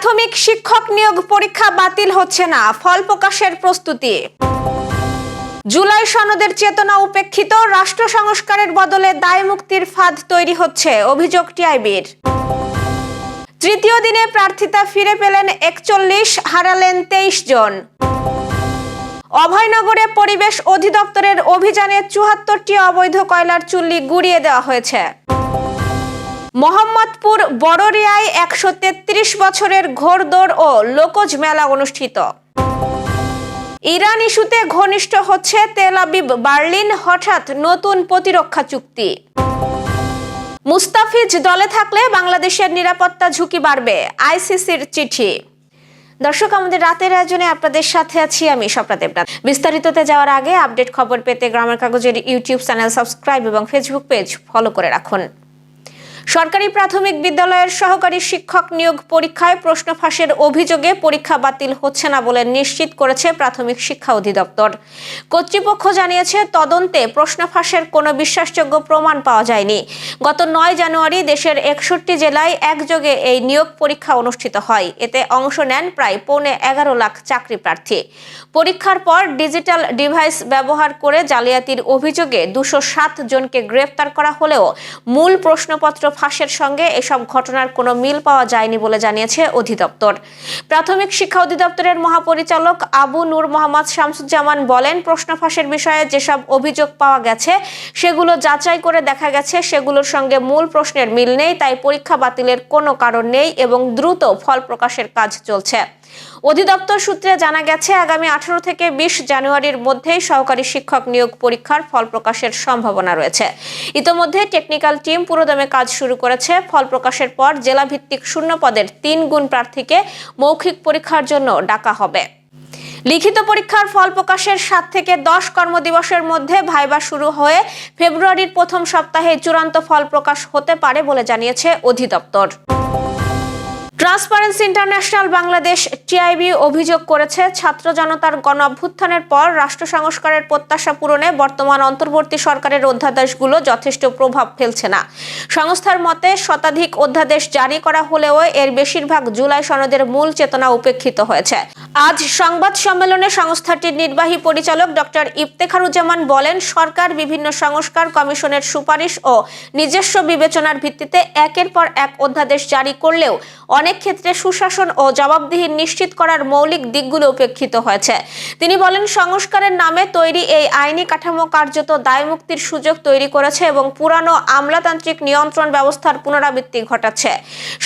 প্রাথমিক শিক্ষক নিয়োগ পরীক্ষা বাতিল হচ্ছে না, ফল প্রকাশের প্রস্তুতি। জুলাই সনদের চেতনা উপেক্ষিত, রাষ্ট্র সংস্কারের বদলে দায় মুক্তির ফাঁদ তৈরি হচ্ছে, অভিযোগ টিআইবির। তৃতীয় দিনে প্রার্থিতা ফিরে পেলেন একচল্লিশ, হারালেন তেইশ জন। অভয়নগরে পরিবেশ অধিদপ্তরের অভিযানে চুয়াত্তরটি অবৈধ কয়লার চুল্লি গুড়িয়ে দেওয়া হয়েছে। মোহাম্মদপুর বড়রিয়ায় একশো তেত্রিশ বছরের ঘোড়দৌড় ও লোকজ মেলা অনুষ্ঠিত। ইরান ইস্যুতে ঘনিষ্ঠ হচ্ছে তেল আবিব বার্লিন, হঠাৎ নতুন প্রতিরক্ষা চুক্তি। মুস্তাফিজ দলে থাকলে বাংলাদেশের নিরাপত্তা ঝুঁকি বাড়বে, আইসিসির চিঠি। দর্শক, আমাদের রাতের আয়োজনে আপনাদের সাথে আছি আমি স্বপ্না দেবনাথ। বিস্তারিততে যাওয়ার আগে আপডেট খবর পেতে গ্রামের কাগজের ইউটিউব চ্যানেল সাবস্ক্রাইব এবং ফেসবুক পেজ ফলো করে রাখুন। সরকারি প্রাথমিক বিদ্যালয়ের সহকারী শিক্ষক নিয়োগ পরীক্ষায় প্রশ্ন ফাঁসের অভিযোগে পরীক্ষা বাতিল হচ্ছে না বলে নিশ্চিত করেছে প্রাথমিক শিক্ষা অধিদপ্তর। কর্তৃপক্ষ জানিয়েছে, তদন্তে প্রশ্ন ফাঁসের কোনো বিশ্বাসযোগ্য প্রমাণ পাওয়া যায়নি। গত নয় জানুয়ারি দেশের একষট্টি জেলায় একযোগে এই নিয়োগ পরীক্ষা অনুষ্ঠিত হয়। এতে অংশ নেন প্রায় পৌনে এগারো লাখ চাকরি প্রার্থী। পরীক্ষার পর ডিজিটাল ডিভাইস ব্যবহার করে জালিয়াতির অভিযোগে দুশো সাত জনকে গ্রেফতার করা হলেও মূল প্রশ্নপত্র ফাঁসের সঙ্গে এসব ঘটনার কোনো মিল পাওয়া যায়নি বলে জানিয়েছে অধিদপ্তর। প্রাথমিক শিক্ষা অধিদপ্তরের মহাপরিচালক আবু নূর মোহাম্মদ শামসুজ্জামান বলেন, প্রশ্ন ফাঁসের বিষয়ে যেসব অভিযোগ পাওয়া গেছে, সেগুলো যাচাই করে দেখা গেছে, সেগুলোর সঙ্গে মূল প্রশ্নের মিল নেই, তাই পরীক্ষা বাতিলের কোনো কারণ নেই এবং দ্রুত ফল প্রকাশের কাজ চলছে। অধিদপ্তর সূত্রে জানা গেছে, আগামী আঠারো থেকে বিশ জানুয়ারির মধ্যেই সহকারী শিক্ষক নিয়োগ পরীক্ষার ফল প্রকাশের সম্ভাবনা রয়েছে। ইতোমধ্যে টেকনিক্যাল টিম পুরোদমে কাজ শুরু করেছে। ফল প্রকাশের পর জেলা ভিত্তিক শূন্য পদের তিন গুণ প্রার্থীকে মৌখিক পরীক্ষার জন্য ডাকা হবে। লিখিত পরীক্ষার ফল প্রকাশের সাত থেকে দশ কর্মদিবসের মধ্যে ভাইবা শুরু হয়ে ফেব্রুয়ারির প্রথম সপ্তাহে চূড়ান্ত ফল প্রকাশ হতে পারে বলে জানিয়েছে অধিদপ্তর। ট্রান্সপারেন্সি ইন্টারন্যাশনাল বাংলাদেশ টিআইবি অভিযোগ করেছে, ছাত্র জনতার গণ অভ্যুত্থানের পর রাষ্ট্র সংস্কারের প্রত্যাশা পূরণে বর্তমান অন্তর্বর্তী সরকারের অধ্যাদেশগুলো যথেষ্ট প্রভাব ফেলছে না। সংস্থার মতে, শতাধিক অধ্যাদেশ জারি করা হলেও এর বেশিরভাগ জুলাই সনদের মূল চেতনা উপেক্ষিত হয়েছে। আজ সংবাদ সম্মেলনে সংস্থাটির নির্বাহী পরিচালক ডক্টর ইফতেখারুজ্জামান বলেন, সরকার বিভিন্ন সংস্কার কমিশনের সুপারিশ ও নিজস্ব বিবেচনার ভিত্তিতে একের পর এক অধ্যাদেশ জারি করলেও অনেক ক্ষেত্রে সুশাসন ও জবাবদিহি নিশ্চিত করার মৌলিক দিকগুলো উপেক্ষিত হয়েছে। তিনি বলেন, সংস্কারের নামে তৈরি এই আইনি কাঠামো কার্যত দায়মুক্তির সুযোগ তৈরি করেছে এবং পুরানো আমলাতান্ত্রিক নিয়ন্ত্রণ ব্যবস্থার পুনরাবৃত্তি ঘটাচ্ছে।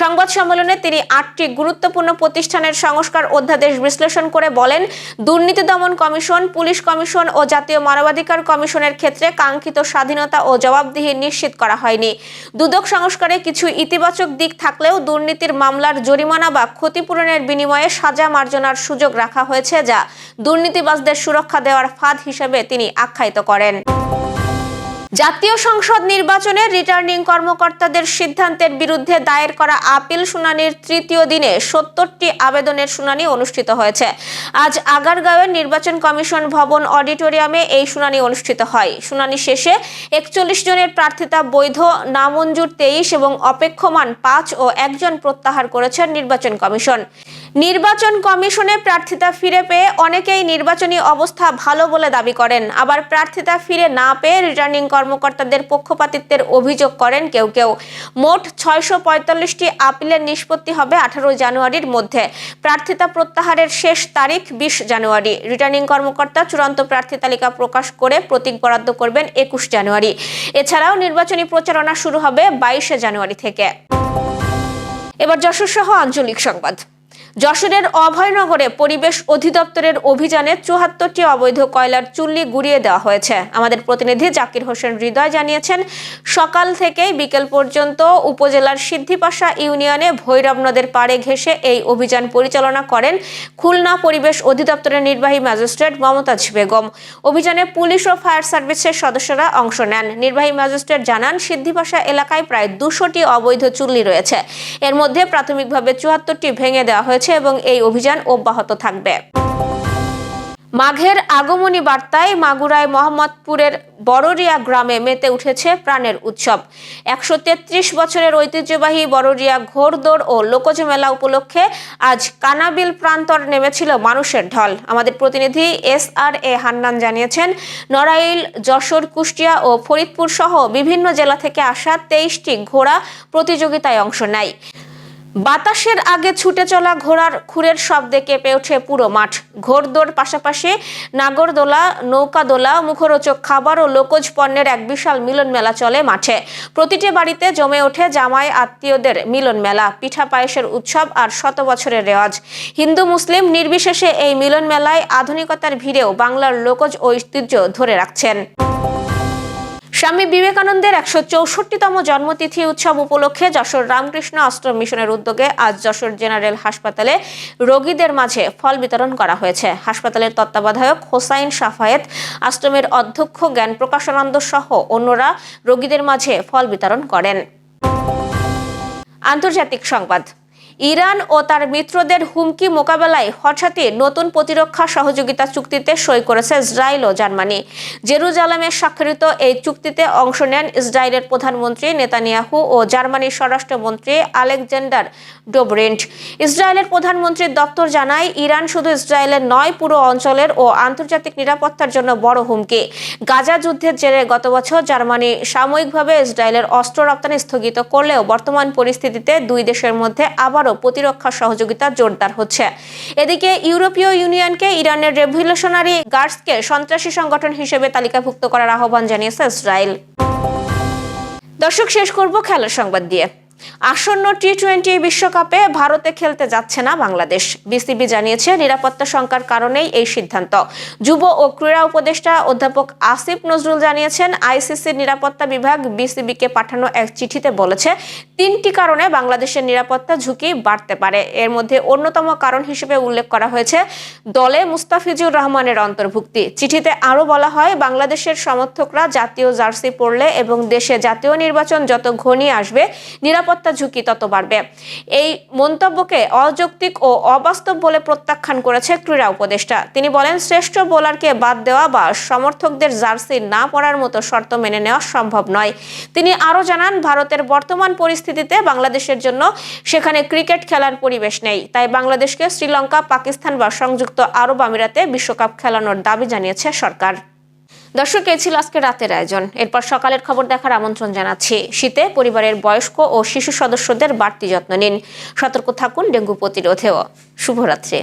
সংবাদ সম্মেলনে তিনি আটটি গুরুত্বপূর্ণ প্রতিষ্ঠানের সংস্কার অধ্যাদেশ বিশ্লেষণ করে বলেন, দুর্নীতি দমন কমিশন, পুলিশ কমিশন ও জাতীয় মানবাধিকার কমিশনের ক্ষেত্রে কাঙ্ক্ষিত স্বাধীনতা ও জবাবদিহি নিশ্চিত করা হয়নি। দুদক সংস্কারে কিছু ইতিবাচক দিক থাকলেও দুর্নীতির মামলার জরিমানা বা ক্ষতিপূরণের বিনিময়ে সাজা মার্জনার সুযোগ রাখা হয়েছে যা দুর্নীতিবাজদের সুরক্ষা দেওয়ার ফাঁদ হিসেবে তিনি আখ্যায়িত করেন। জাতীয় সংসদ নির্বাচনে রিটার্নিং কর্মকর্তাদের সিদ্ধান্তের বিরুদ্ধে দায়ের করা আপিল শুনানির তৃতীয় দিনে সত্তরটি আবেদনের শুনানি অনুষ্ঠিত হয়েছে। আজ আগারগাঁওয়ের নির্বাচন কমিশন ভবন অডিটোরিয়ামে এই শুনানি অনুষ্ঠিত হয়। শুনানি শেষে একচল্লিশ জনের প্রার্থিতা বৈধ, নামঞ্জুর তেইশ এবং অপেক্ষমান পাঁচ ও একজন প্রত্যাহার করেছেন নির্বাচন কমিশন। নির্বাচন কমিশনে প্রার্থিতা ফিরে পেয়ে অনেকেই নির্বাচনী অবস্থা ভালো বলে দাবি করেন। আবার প্রার্থিতা ফিরে না পেয়ে রিটার্নিং কর্মকর্তাদের পক্ষপাতিত্বের অভিযোগ করেন কেউ কেউ। মোট ছয়শো পঁয়তাল্লিশটি আপিলের নিষ্পত্তি হবে আঠারো জানুয়ারির মধ্যে। প্রার্থিতা প্রত্যাহারের শেষ তারিখ বিশ জানুয়ারি। রিটার্নিং কর্মকর্তা চূড়ান্ত প্রার্থী তালিকা প্রকাশ করে প্রতীক বরাদ্দ করবেন একুশ জানুয়ারি। এছাড়াও নির্বাচনী প্রচারণা শুরু হবে বাইশে জানুয়ারি থেকে। এবার যশোর সহ আঞ্চলিক সংবাদ। যশোরের অভয়নগরে পরিবেশ অধিদপ্তরের অভিযানে চুয়াত্তরটি অবৈধ কয়লার চুল্লি গুড়িয়ে দেওয়া হয়েছে। আমাদের প্রতিনিধি জাকির হোসেন হৃদয় জানিয়েছেন, সকাল থেকেই বিকেল পর্যন্ত উপজেলার সিদ্ধিপাশা ইউনিয়নে ভৈরব নদের পাড়ে ঘেঁষে এই অভিযান পরিচালনা করেন খুলনা পরিবেশ অধিদপ্তরের নির্বাহী ম্যাজিস্ট্রেট মমতাজ বেগম। অভিযানে পুলিশ ও ফায়ার সার্ভিসের সদস্যরা অংশ নেন। নির্বাহী ম্যাজিস্ট্রেট জানান, সিদ্ধিপাশা এলাকায় প্রায় দুশোটি অবৈধ চুল্লি রয়েছে। এর মধ্যে প্রাথমিকভাবে চুয়াত্তরটি ভেঙে দেওয়া হয়েছে। এবং এই অভিযান অব্যাহত থাকবে। মাঘের আগমনী বার্তায় মাগুরায় মোহাম্মদপুরের বড়রিয়া গ্রামে মেতে উঠেছে প্রাণের উৎসব। একশো তেত্রিশ বছরের ঐতিহ্যবাহী বড়রিয়া ঘোড়দৌড় ও লোকজ মেলা উপলক্ষে আজ কানাবিল প্রান্তর নেমেছিল মানুষের ঢল। আমাদের প্রতিনিধি এস আর এ হান্নান জানিয়েছেন, নড়াইল, যশোর, কুষ্টিয়া ও ফরিদপুর সহ বিভিন্ন জেলা থেকে আসা তেইশটি ঘোড়া প্রতিযোগিতায় অংশ নেয়। বাতাসের আগে ছুটে চলা ঘোড়ার খুরের শব্দে কেঁপে ওঠে পুরো মাঠ। ঘোড়দৌড় পাশাপাশি নাগরদোলা, নৌকাদোলা, মুখরোচক খাবার ও লোকজ পণ্যের এক বিশাল মিলন মেলা চলে মাঠে। প্রতিটি বাড়িতে জমে ওঠে জামাই আত্মীয়দের মিলন মেলা পিঠা পায়েসের উৎসব আর শত বছরের রেওয়াজ। হিন্দু, মুসলিম নির্বিশেষে এই মিলন মেলায় আধুনিকতার ভিড়েও বাংলার লোকজ ঐতিহ্য ধরে রাখছেন। স্বামী বিবেকানন্দের একশো চৌষট্টিতম জন্মতিথি উৎসব উপলক্ষে যশোর রামকৃষ্ণ আশ্রম মিশনের উদ্যোগে আজ যশোর জেনারেল হাসপাতালে রোগীদের মাঝে ফল বিতরণ করা হয়েছে। হাসপাতালের তত্ত্বাবধায়ক হোসাইন সাফায়েত আশ্রমের অধ্যক্ষ জ্ঞান প্রকাশানন্দ সহ অন্যরা রোগীদের মাঝে ফল বিতরণ করেন। আন্তর্জাতিক সংবাদ। ইরান ও তার মিত্রদের হুমকি মোকাবেলায় হঠাৎই নতুন প্রতিরক্ষা সহযোগিতা চুক্তিতে সই করেছে ইসরায়েল ও জার্মানি। জেরুজালামে স্বাক্ষরিত এই চুক্তিতে অংশ নেন ইসরায়েলের প্রধানমন্ত্রী নেতানিয়াহু ও জার্মানির স্বরাষ্ট্রমন্ত্রী আলেকজান্ডার ডোবরেন্ট। ইসরায়েলের প্রধানমন্ত্রীর দপ্তর জানায়, ইরান শুধু ইসরায়েলের নয়, পুরো অঞ্চলের ও আন্তর্জাতিক নিরাপত্তার জন্য বড় হুমকি। গাজা যুদ্ধের জেরে গত বছর জার্মানি সাময়িকভাবে ইসরায়েলের অস্ত্র রপ্তানি স্থগিত করলেও বর্তমান পরিস্থিতিতে দুই দেশের মধ্যে আবারও প্রতিরক্ষা সহযোগিতা জোরদার হচ্ছে। এদিকে ইউরোপীয় ইউনিয়নকে ইরানের রেভলিউশনারি গার্ডসকে সন্ত্রাসী সংগঠন হিসেবে তালিকাভুক্ত করার আহ্বান জানিয়েছে ইসরায়েল। দর্শক, শেষ করব খেলার সংবাদ দিয়ে। আসন্ন টি টোয়েন্টি বিশ্বকাপে ভারতে খেলতে যাচ্ছে না বাংলাদেশ। বিসিবি জানিয়েছে, নিরাপত্তা শঙ্কার কারণেই এই সিদ্ধান্ত। যুব ও ক্রীড়া উপদেষ্টা অধ্যাপক আসিফ নজরুল জানিয়েছেন আইসিসির নিরাপত্তা বিভাগ বিসিবিকে পাঠানো এক চিঠিতে বলেছে, তিনটি কারণে বাংলাদেশের নিরাপত্তা ঝুঁকি বাড়তে পারে। এর মধ্যে অন্যতম কারণ হিসেবে উল্লেখ করা হয়েছে, দলে মুস্তাফিজুর রহমানের অন্তর্ভুক্তি। চিঠিতে আরও বলা হয়, বাংলাদেশের সমর্থকরা জাতীয় জার্সি পড়লে এবং দেশে জাতীয় নির্বাচন যত ঘনিয়ে আসবে, নিরাপত্তা ঝুঁকি তত বাড়বে। এই মন্তব্যকে অযৌক্তিক ও অবাস্তব বলে প্রত্যাখ্যান করেছে ক্রীড়া উপদেষ্টা। তিনি বলেন, শ্রেষ্ঠ বোলারকে বাদ দেওয়া বা সমর্থকদের জার্সি না পড়ার মতো শর্ত মেনে নেওয়া সম্ভব নয়। তিনি আরও জানান, ভারতের বর্তমান পরিস্থিতিতে বাংলাদেশের জন্য সেখানে ক্রিকেট খেলার পরিবেশ নেই। তাই বাংলাদেশকে শ্রীলঙ্কা, পাকিস্তান বা সংযুক্ত আরব আমিরাতে বিশ্বকাপ খেলানোর দাবি জানিয়েছে সরকার। দর্শক, এ ছিল আজকে রাতের আয়োজন। এরপর সকালের খবর দেখার আমন্ত্রণ জানাচ্ছি। শীতে পরিবারের বয়স্ক ও শিশু সদস্যদের বাড়তি যত্ন নিন। সতর্ক থাকুন ডেঙ্গু প্রতিরোধেও। শুভরাত্রি।